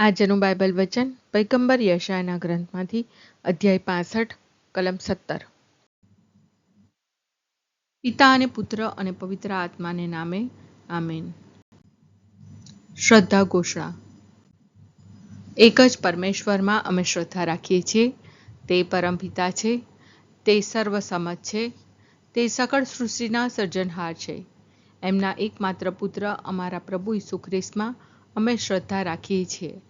આજનું બાઇબલ વચન પૈગંબર યશાના ગ્રંથમાંથી અધ્યાય પાસઠ, કલમ સત્તર. પિતા અને પુત્ર અને પવિત્ર આત્માને નામે આમેન. શ્રદ્ધા ઘોષણા. એક જ પરમેશ્વરમાં અમે શ્રદ્ધા રાખીએ છીએ. તે પરમ પિતા છે. તે સર્વસમજ છે. તે સકળ સૃષ્ટિના સર્જનહાર છે. એમના એકમાત્ર પુત્ર અમારા પ્રભુ ઈસુ ખ્રિસ્તમાં અમે શ્રદ્ધા રાખીએ છીએ.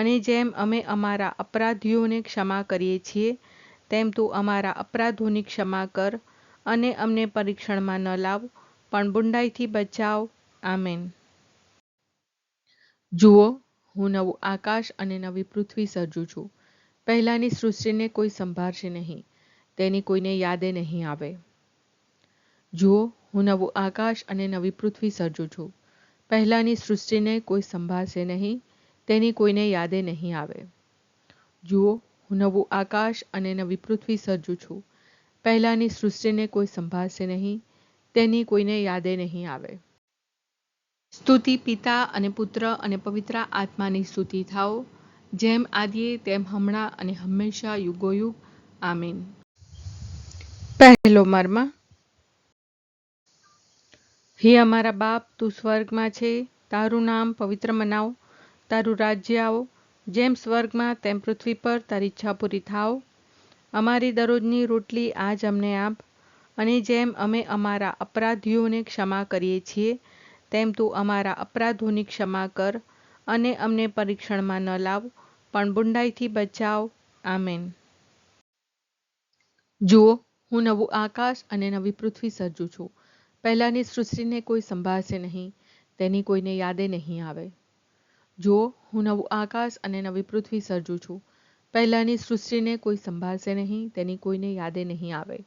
અને જેમ અમે અમારા અપરાધીઓને ક્ષમા કરીએ છીએ, તેમ તું અમારા અપરાધોની ક્ષમા કર અને અમને પરીક્ષણમાં ન લાવ, પણ બુંડાઈથી બચાવ. આમેન. જુઓ, હું નવું આકાશ અને નવી પૃથ્વી સર્જું છું. પહેલાંની સૃષ્ટિને કોઈ સંભાળશે નહીં. તેની કોઈને યાદે નહીં આવે. જુઓ, હું નવું આકાશ અને નવી પૃથ્વી સર્જું છું. પહેલાંની સૃષ્ટિને કોઈ સંભાળશે નહીં. તેની કોઈને યાદે નહીં આવે. જુઓ, હું નવું આકાશ અને નવી પૃથ્વી સર્જું છું. પહેલાંની સૃષ્ટિને કોઈ સંભાળશે નહીં, તેની કોઈને યાદે નહીં આવે. સ્તુતિ પિતા અને પુત્ર અને પવિત્ર આત્માની સ્તુતિ થાઓ. જેમ આદિએ, તેમ હમણાં અને હંમેશા યુગોયુગ. આમીન. પહેલો મર્મ. હે અમારા બાપ, તું સ્વર્ગમાં છે. તારું નામ પવિત્ર મનાવ. તારું રાજ્ય આવો. જેમ સ્વર્ગમાં તેમ પૃથ્વી પર તારી ઈચ્છા પૂરી થાવ અમારી દરરોજની રોટલી આજ અમને આપ. અને જેમ અમે અમારા અપરાધીઓને ક્ષમા કરીએ છીએ, તેમ તું અમારા અપરાધોની ક્ષમા કર અને અમને પરીક્ષણમાં ન લાવ, પણ બુંડાઈથી બચાવ. આમેન. જુઓ, હું નવું આકાશ અને નવી પૃથ્વી સર્જું છું. પહેલાંની સૃષ્ટિને કોઈ સંભાળશે નહીં. તેની કોઈને યાદે નહીં આવે. જુઓ હું નવું આકાશ અને નવી પૃથ્વી સર્જું છું, પહેલાંની સૃષ્ટિને કોઈ સંભાળશે નહીં, તેની કોઈને યાદે નહીં આવે.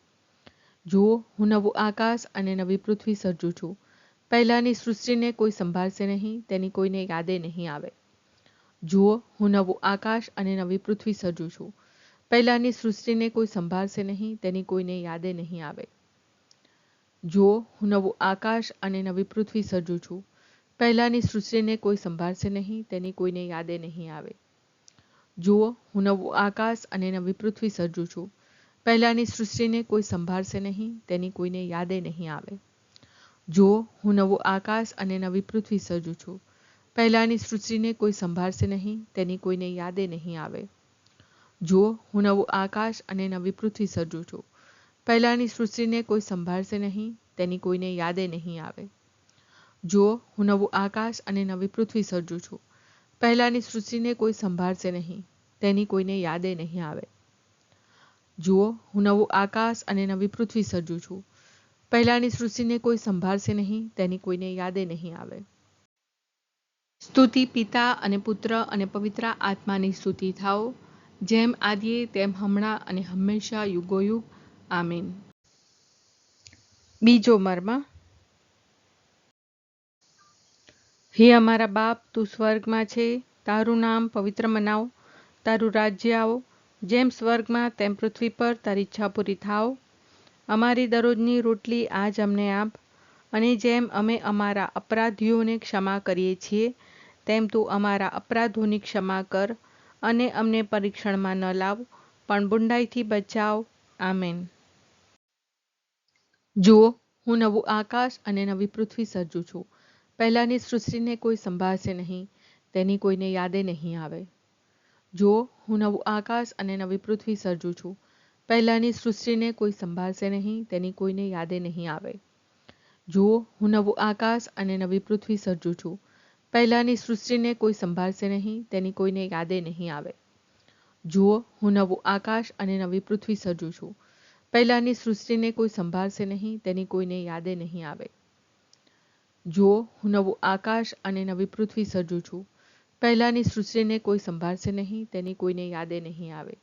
જુઓ હું નવું આકાશ અને નવી પૃથ્વી સર્જું છું, પહેલાંની સૃષ્ટિને કોઈ સંભાળશે નહીં, તેની કોઈને યાદે નહીં આવે. જુઓ હું નવું આકાશ અને નવી પૃથ્વી સર્જું છું, પહેલાંની સૃષ્ટિને કોઈ સંભાળશે નહીં, તેની કોઈને યાદે નહીં આવે. જુઓ હું નવું આકાશ અને નવી પૃથ્વી સર્જું છું પહેલાંની સૃષ્ટિને કોઈ સંભાળશે નહીં, તેની કોઈને યાદે નહીં આવે. જુઓ, હું નવું આકાશ અને નવી પૃથ્વી સર્જું છું. પહેલાંની સૃષ્ટિને કોઈ સંભાળશે નહીં, તેની કોઈને યાદે નહીં આવે. જુઓ, હું નવું આકાશ અને નવી પૃથ્વી સર્જું છું. પહેલાંની સૃષ્ટિને કોઈ સંભાળશે નહીં, તેની કોઈને યાદે નહીં આવે. જુઓ, હું નવું આકાશ અને નવી પૃથ્વી સર્જું છું. પહેલાંની સૃષ્ટિને કોઈ સંભાળશે નહીં, તેની કોઈને યાદે નહીં આવે. જુઓ હું નવું આકાશ અને નવી પૃથ્વી સર્જું છું. પહેલાંની સૃષ્ટિને કોઈ સંભાળશે નહીં. તેની કોઈને યાદે નહીં આવે. જુઓ, હું નવું આકાશ અને નવી પૃથ્વી સર્જું છું. પહેલાંની સૃષ્ટિને કોઈ સંભાળશે નહીં, તેની કોઈને યાદે નહીં આવે. સ્તુતિ પિતા અને પુત્ર અને પવિત્ર આત્માની સ્તુતિ થાઓ. જેમ આદિએ, તેમ હમણાં અને હંમેશા યુગોયુગ. આમીન. બીજો મર્મ હે અમારા બાપ, તું સ્વર્ગમાં છે. તારું નામ પવિત્ર મનાવ. તારું રાજ્ય આવો. જેમ સ્વર્ગમાં, તેમ પૃથ્વી પર તારી ઈચ્છા પૂરી થાવ. અમારી દરરોજની રોટલી આજ અમને આપ. અને જેમ અમે અમારા અપરાધીઓને ક્ષમા કરીએ છીએ, તેમ તું અમારા અપરાધોની ક્ષમા કર અને અમને પરીક્ષણમાં ન લાવ, પણ બુંડાઈથી બચાવ. આમેન. જુઓ, હું નવું આકાશ અને નવી પૃથ્વી સર્જું છું. પહેલાંની સૃષ્ટિને કોઈ સંભાળશે નહીં, તેની કોઈને યાદે નહીં આવે. જુઓ હું નવું આકાશ અને નવી પૃથ્વી સર્જું છું, પહેલાંની સૃષ્ટિને કોઈ સંભાળશે નહીં, તેની કોઈને યાદે નહીં આવે. જુઓ હું નવું આકાશ અને નવી પૃથ્વી સર્જું છું, પહેલાંની સૃષ્ટિને કોઈ સંભાળશે નહીં, તેની કોઈને યાદે નહીં આવે. જુઓ હું નવું આકાશ અને નવી પૃથ્વી સર્જું છું, પહેલાંની સૃષ્ટિને કોઈ સંભાળશે નહીં, તેની કોઈને યાદે નહીં આવે. જુઓ હું નવું આકાશ અને નવી પૃથ્વી સર્જું છું, પહેલાંની સૃષ્ટિને કોઈ સંભાળશે નહીં, તેની કોઈને યાદે નહીં આવે.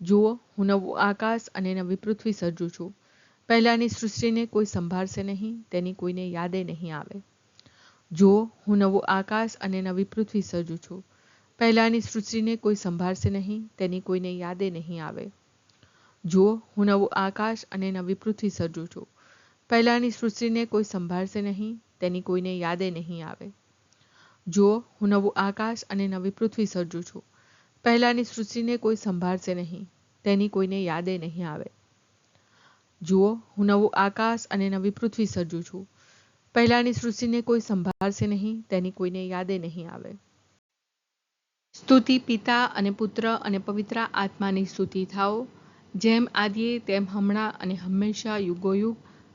જુઓ હું નવું આકાશ અને નવી પૃથ્વી સર્જું છું, પહેલાંની સૃષ્ટિને કોઈ સંભાળશે નહીં, તેની કોઈને યાદે નહીં આવે. જુઓ હું નવું આકાશ અને નવી પૃથ્વી સર્જું છું, પહેલાંની સૃષ્ટિને કોઈ સંભાળશે નહીં, તેની કોઈને યાદે નહીં આવે. જુઓ હું નવું આકાશ અને નવી પૃથ્વી સર્જું છું પહેલાંની સૃષ્ટિને કોઈ સંભાળશે નહીં, તેની કોઈને યાદે નહીં આવે. જુઓ, હું નવું આકાશ અને નવી પૃથ્વી સર્જું છું. પહેલાંની સૃષ્ટિને કોઈ સંભાળશે નહીં, તેની કોઈને યાદે નહીં આવે. જુઓ, હું નવું આકાશ અને નવી પૃથ્વી સર્જું છું. પહેલાંની સૃષ્ટિને કોઈ સંભાળશે નહીં, તેની કોઈને યાદે નહીં આવે. સ્તુતિ પિતા અને પુત્ર અને પવિત્ર આત્માની સ્તુતિ થાઓ. જેમ આદિએ, તેમ હમણાં અને હંમેશા યુગોયુગ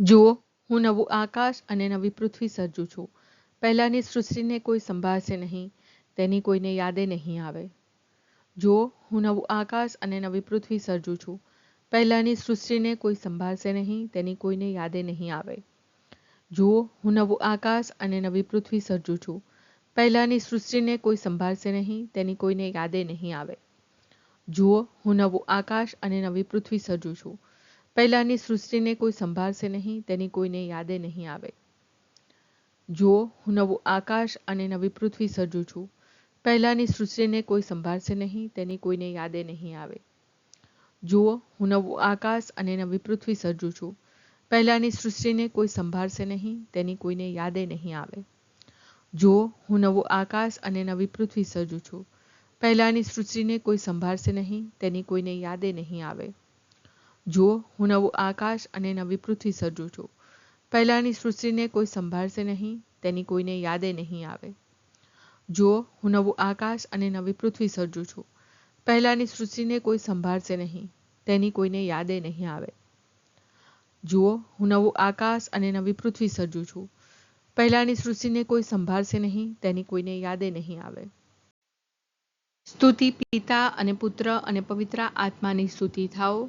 જુઓ, હું નવું આકાશ અને નવી પૃથ્વી સર્જું છું. પહેલાંની સૃષ્ટિને કોઈ સંભાળશે નહીં, તેની કોઈને યાદે નહીં આવે. જુઓ, હું નવું આકાશ અને નવી પૃથ્વી સર્જું છું. પહેલાંની સૃષ્ટિને કોઈ સંભાળશે નહીં, તેની કોઈને યાદે નહીં આવે. જુઓ, હું નવું આકાશ અને નવી પૃથ્વી સર્જું છું. પહેલાંની સૃષ્ટિને કોઈ સંભાળશે નહીં, તેની કોઈને યાદે નહીં આવે. જુઓ, હું નવું આકાશ અને નવી પૃથ્વી સર્જું છું. પહેલાંની સૃષ્ટિને કોઈ સંભાળશે નહીં, તેની કોઈને યાદે નહીં આવે. જુઓ હું નવું આકાશ અને નવી પૃથ્વી સર્જું છું, પહેલાંની સૃષ્ટિને કોઈ સંભાળશે નહીં, તેની કોઈને યાદે નહીં આવે. જુઓ હું નવું આકાશ અને નવી પૃથ્વી સર્જું છું, પહેલાંની સૃષ્ટિને કોઈ સંભાળશે નહીં, તેની કોઈને યાદે નહીં આવે. જુઓ હું નવું આકાશ અને નવી પૃથ્વી સર્જું છું, પહેલાંની સૃષ્ટિને કોઈ સંભાળશે નહીં, તેની કોઈને યાદે નહીં આવે. જુઓ, હું નવું આકાશ અને નવી પૃથ્વી સર્જું છું. પહેલાંની સૃષ્ટિને કોઈ સંભાળશે નહીં, તેની કોઈને યાદે નહીં આવે. જુઓ, હું નવું આકાશ અને નવી પૃથ્વી સર્જું છું. પહેલાંની સૃષ્ટિને કોઈ સંભાળશે નહીં, તેની કોઈને યાદે નહીં આવે. જુઓ, હું નવું આકાશ અને નવી પૃથ્વી સર્જું છું. પહેલાંની સૃષ્ટિને કોઈ સંભાળશે નહીં, તેની કોઈને યાદે નહીં આવે. સ્તુતિ પિતા અને પુત્ર અને પવિત્ર આત્માની સ્તુતિ થાઓ.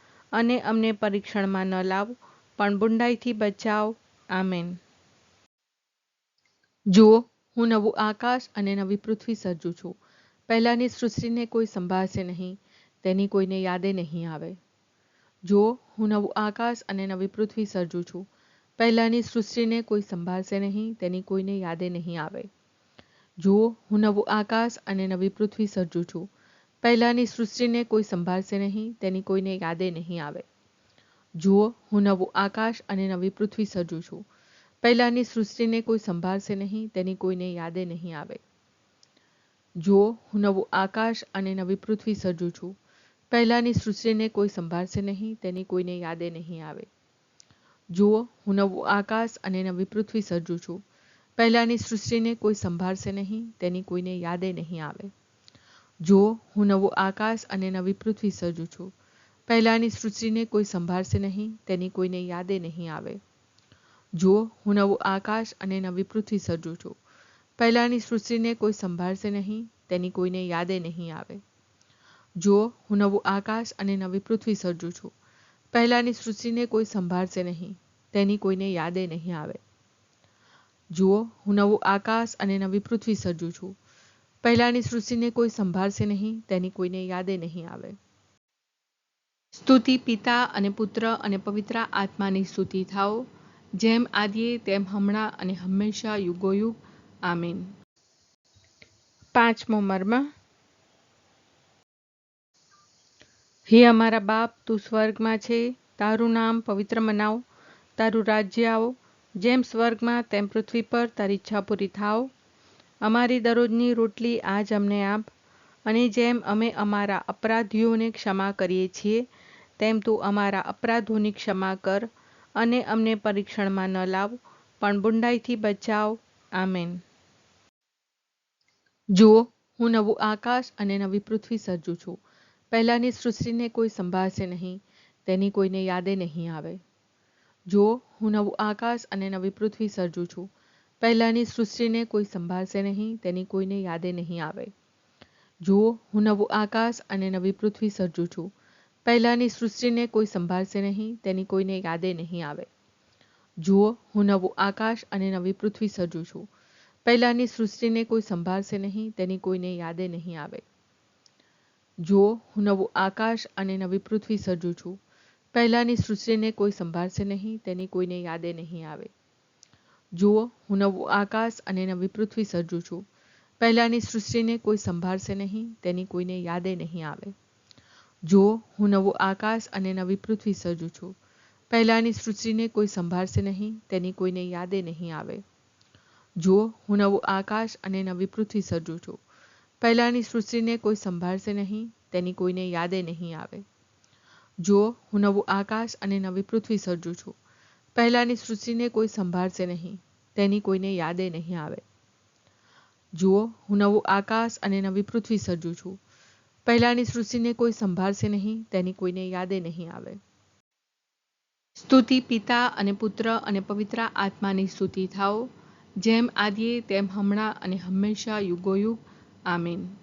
અને અમને પરીક્ષણમાં ન લાવ, પણ બુંડાઈથી બચાવ. આમેન. જુઓ, હું નવું આકાશ અને નવી પૃથ્વી સર્જું છું. પહેલાંની સૃષ્ટિને કોઈ સંભાળશે નહીં, તેની કોઈને યાદે નહીં આવે. જુઓ, હું નવું આકાશ અને નવી પૃથ્વી સર્જું છું. પહેલાંની સૃષ્ટિને કોઈ સંભાળશે નહીં, તેની કોઈને યાદે નહીં આવે. જુઓ, હું નવું આકાશ અને નવી પૃથ્વી સર્જું છું. પહેલાંની સૃષ્ટિને કોઈ સંભાળશે નહીં, તેની કોઈને યાદે નહીં આવે. જુઓ, હું નવું આકાશ અને નવી પૃથ્વી સર્જું છું. પહેલાંની સૃષ્ટિને કોઈ સંભાળશે નહીં, તેની કોઈને યાદે નહીં આવે. જુઓ, હું નવું આકાશ અને નવી પૃથ્વી સર્જું છું. પહેલાંની સૃષ્ટિને કોઈ સંભાળશે નહીં, તેની કોઈને યાદે નહીં આવે. જુઓ, હું નવું આકાશ અને નવી પૃથ્વી સર્જું છું. પહેલાંની સૃષ્ટિને કોઈ સંભાળશે નહીં, તેની કોઈને યાદે નહીં આવે. જુઓ હું નવું આકાશ અને નવી પૃથ્વી સર્જું છું. પહેલાંની સૃષ્ટિને કોઈ સંભાળશે નહીં, તેની કોઈને યાદે નહીં આવે. જુઓ હું નવું આકાશ અને નવી પૃથ્વી સર્જું છું, પહેલાંની સૃષ્ટિને કોઈ સંભાળશે નહીં, તેની કોઈને યાદે નહીં આવે. જુઓ હું નવું આકાશ અને નવી પૃથ્વી સર્જું છું, પહેલાંની સૃષ્ટિને કોઈ સંભાળશે નહીં, તેની કોઈને યાદે નહીં આવે. જુઓ હું નવું આકાશ અને નવી પૃથ્વી સર્જું છું પહેલાંની સૃષ્ટિને કોઈ સંભાળશે નહીં, તેની કોઈને યાદે નહીં આવે. સ્તુતિ પિતા અને પુત્ર અને પવિત્ર આત્માની સ્તુતિ થાઓ. જેમ આદિએ, તેમ હમણાં અને હંમેશા યુગોયુગ. આમીન. પાંચમો મર્મ. હે અમારા બાપ, તું સ્વર્ગમાં છે. તારું નામ પવિત્ર મનાવ. તારું રાજ્ય આવો. જેમ સ્વર્ગમાં, તેમ પૃથ્વી પર તારી ઈચ્છા પૂરી થાવ અમારી દરરોજની રોટલી આજ અમને આપ. અને જેમ અમે અમારા અપરાધીઓને ક્ષમા કરીએ છીએ, તેમ તું અમારા અપરાધોની ક્ષમા કર અને અમને પરીક્ષણમાં ન લાવ, પણ બુંડાઈથી બચાવ. આમેન. જુઓ, હું નવું આકાશ અને નવી પૃથ્વી સર્જું છું. પહેલાંની સૃષ્ટિને કોઈ સંભાળશે નહીં, તેની કોઈને યાદે નહીં આવે. જુઓ, હું નવું આકાશ અને નવી પૃથ્વી સર્જું છું. પહેલાંની સૃષ્ટિને કોઈ સંભાળશે નહીં, તેની કોઈને યાદે નહીં આવે. જુઓ, હું નવું આકાશ અને નવી પૃથ્વી સર્જું છું. પહેલાંની સૃષ્ટિને કોઈ સંભાળશે નહીં, તેની કોઈને યાદે નહીં આવે. જુઓ, હું નવું આકાશ અને નવી પૃથ્વી સર્જું છું. પહેલાંની સૃષ્ટિને કોઈ સંભાળશે નહીં, તેની કોઈને યાદે નહીં આવે. જુઓ, હું નવું આકાશ અને નવી પૃથ્વી સર્જું છું. પહેલાંની સૃષ્ટિને કોઈ સંભાળશે નહીં, તેની કોઈને યાદે નહીં આવે. જુઓ, હું નવું આકાશ અને નવી પૃથ્વી સર્જું છું. પહેલાંની સૃષ્ટિને કોઈ સંભાળશે નહીં, તેની કોઈને યાદે નહીં આવે. જુઓ, હું નવું આકાશ અને નવી પૃથ્વી સર્જું છું. પહેલાંની સૃષ્ટિને કોઈ સંભાળશે નહીં, તેની કોઈને યાદે નહીં આવે. જુઓ, હું નવું આકાશ અને નવી પૃથ્વી સર્જું છું. પહેલાંની સૃષ્ટિને કોઈ સંભાળશે નહીં, તેની કોઈને યાદે નહીં આવે. જુઓ, હું નવું આકાશ અને નવી પૃથ્વી સર્જું છું. પહેલાંની સૃષ્ટિને કોઈ સંભાળશે નહીં. તેની કોઈને યાદે નહીં આવે. જુઓ, હું નવું આકાશ અને નવી પૃથ્વી સર્જું છું. પહેલાંની સૃષ્ટિને કોઈ સંભાળશે નહીં, તેની કોઈને યાદે નહીં આવે. સ્તુતિ પિતા અને પુત્ર અને પવિત્ર આત્માની સ્તુતિ થાઓ. જેમ આદિએ, તેમ હમણાં અને હંમેશા યુગોયુગ. આમીન.